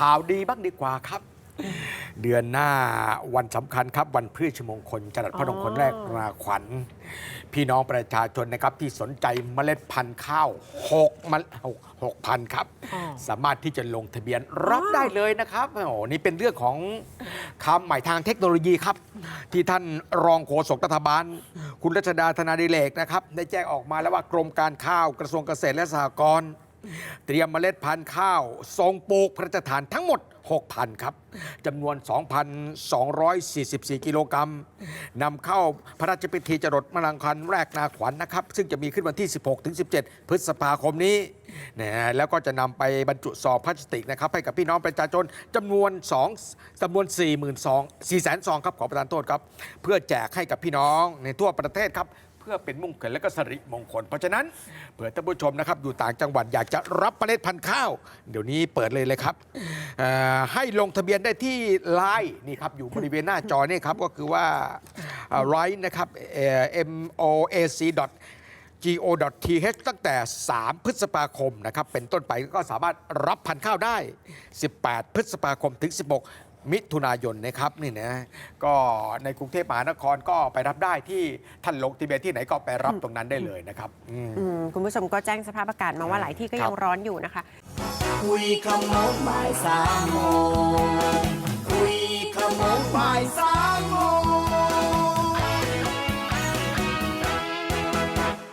ข่าวดีบ้างดีกว่าครับ เดือนหน้าวันสำคัญครับ วันพฤชมงคลจรัสพระมงคลแรกราขวัญ พี่น้องประชาชนนะครับที่สนใจเมล็ดพันธุ์ข้าว6มันหกพันครับ อ๋อ สามารถที่จะลงทะเบียนรับได้เลยนะครับโอ้โหนี่เป็นเรื่องของคำใหม่ทางเทคโนโลยีครับ ที่ท่านรองโฆษกรัฐบาล คุณรัชดาธนาดิเลกนะครับ ได้แจ้งออกมาแล้วว่ากรมการข้าวกระทรวงเกษตรและสหกรณ์ เตรียมเมล็ดพันธุ์ข้าวทรงปลูกพระราชทานทั้งหมด 6,000 ครับจำนวน 2,244 กิโลกรัมนำเข้าพระราชพิธีจรดมลังคันแรกนาขวัญนะครับ ซึ่งจะมีขึ้นวันที่ 16-17 พฤษภาคมนี้นะแล้วก็จะนำไปบรรจุซองพลาสติกนะครับ ให้กับพี่น้องประชาชนจำนวน2จำนวน 42,000 4แสนซองครับขอประทานโทษครับ เพื่อแจกให้กับพี่น้องในทั่วประเทศครับ เพื่อเป็นมงคลและก็สริมงคล เพราะฉะนั้นเผื่อท่านผู้ชมนะครับอยู่ต่างจังหวัดอยากจะรับเมล็ดพันธุ์ข้าว เดี๋ยวนี้เปิดเลยเลยครับเอ่อให้ลงทะเบียนได้ที่ไลน์นี่ครับอยู่บริเวณหน้าจอนี่ครับก็คือว่าไรนะครับ m o a c go.th ตั้งแต่ 3 พฤษภาคมนะครับ เป็นต้นไปก็สามารถรับพันธุ์ข้าวได้ 18 พฤษภาคมถึง 16 มิถุนายนนะครับนี่นะก็ในกรุงเทพมหานครก็ไปรับได้ที่ท่านลงทะเบียนที่ไหนก็ไปรับตรงนั้นได้เลยนะครับอืม อืมคุณผู้ชมก็แจ้งสภาพอากาศมาว่าหลายที่ก็ยังครับร้อนอยู่นะคะ คุยขโมงบ่ายสามโมงคุยขโมงบ่ายสาม